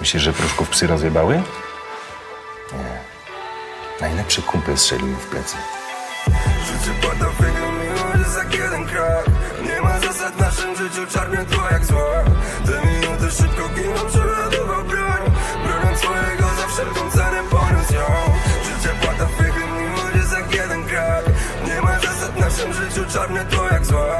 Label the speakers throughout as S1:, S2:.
S1: Myślisz, że Pruszków psy rozjebały? Nie. Najlepszy kumpel strzelił mi w plecy.
S2: Życie pada figlem, miłość za jeden krok Nie ma zasad w naszym życiu, czarne tło jak zło Te minuty szybko giną, przeładował broń Broniąc swojego za wszelką cenę poniósł ją Życie pada figlem, miłość za jeden krok Nie ma zasad w naszym życiu, czarne tło jak zło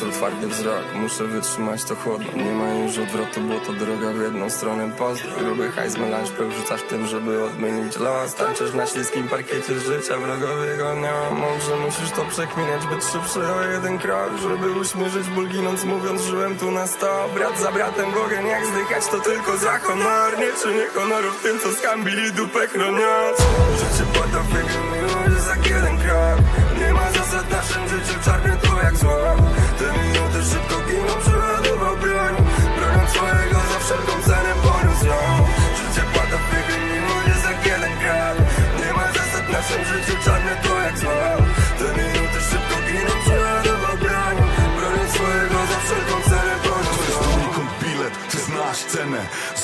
S2: Lustro, twardy wzrok Muszę wytrzymać to chłodno. Nie ma już odwrotu, bo to droga w jedną stronę. Pozdro Gruby hajs, melanż, rzucasz tym, żeby odmienić los. Tańczysz na śliskim parkiecie życia wrogowego nie ma Może musisz to przekminiać, być szybszy o jeden krok Żeby uśmierzyć ból ginąc, mówiąc żyłem tu na sto. Brat za bratem w ogień, jak zdychać to tylko za honor. Nie czynię honoru w tym, co skambili dupę chroniąc. Życie pada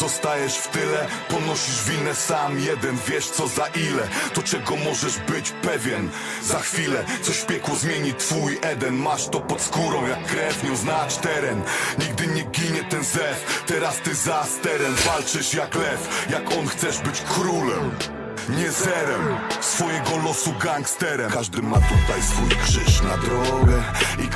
S3: Zostajesz w tyle, ponosisz winę sam jeden. Wiesz co za ile, to czego możesz być pewien. Za chwilę coś w zmieni twój Eden. Masz to pod skórą jak krew, nie oznacz teren. Nigdy nie ginie ten zew, teraz ty za sterem. Walczysz jak lew, jak on chcesz być królem. Nie zerem, swojego losu gangsterem. Każdy ma tutaj swój krzyż na drogę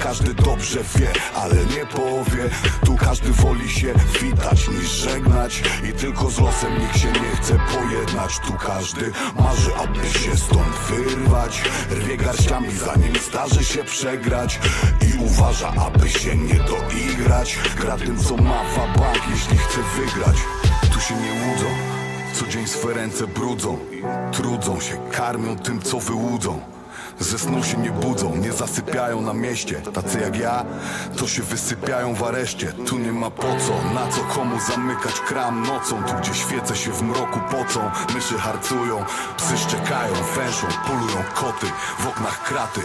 S3: każdy dobrze wie, ale nie powie. Tu każdy woli się witać niż żegnać. I tylko z losem nikt się nie chce pojednać. Tu każdy marzy, aby się stąd wyrwać. Rwie garściami zanim zdarzy się przegrać. I uważa, aby się nie doigrać. Gra tym co ma bank, jeśli chce wygrać. Tu się nie łudzą co dzień swe ręce brudzą. Trudzą się, karmią tym co wyłudzą ze snu się nie budzą, nie zasypiają na mieście. Tacy jak ja, to się wysypiają w areszcie. Tu nie ma po co, na co komu zamykać kram nocą? Tu gdzie świece się w mroku pocą Myszy harcują, psy szczekają, węszą, polują koty W oknach kraty,